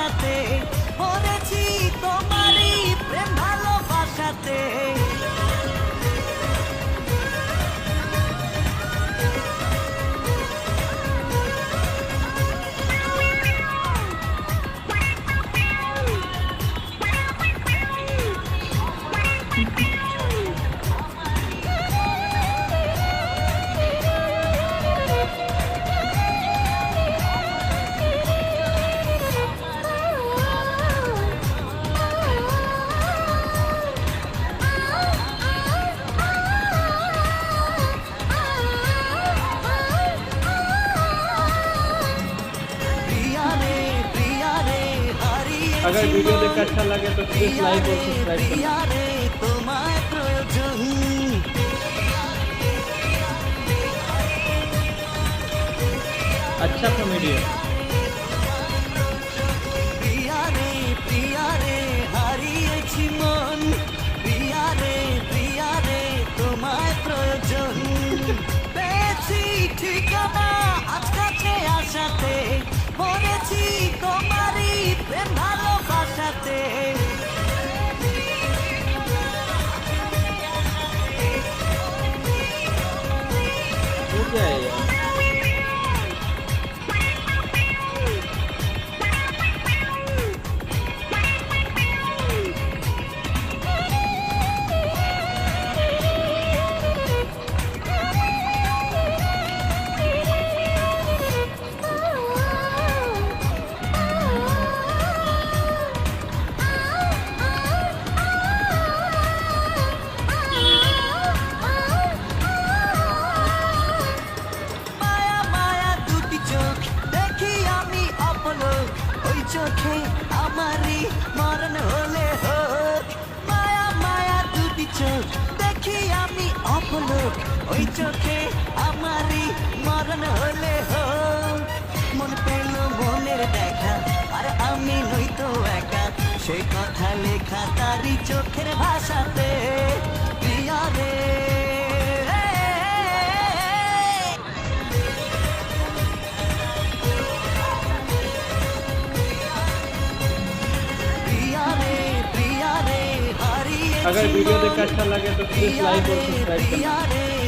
ভাষাতে পড়েছি अगर वीडियो মন। देखकर अच्छा लगे तो प्लीज लाइक और सब्सक्राइब करना প্রিয়া রে তোমায় প্রয়োজন अच्छा कॉमेडी है প্রিয়া রে প্রিয়া রে হারিয়েছি মন প্রিয়া রে প্রিয়া রে তোমায় প্রয়োজন পেয়েছি ঠিকানা আজ কাছে আসাতে পড়েছি yeah, yeah. চোখে আমারই মরণ হলে হোক। মায়া মায়া দুটি চোখ, দেখি আমি অপলোক। ওই চোখে আমারই মরণ হলে হোক। মন পেল মনের দেখা আর আমি নই তো একা। সে কথা লেখা তারই চোখের ভাষাতে। अगर वीडियो देखकर अच्छा लगे तो प्लीज़ लाइक और सब्सक्राइब करना।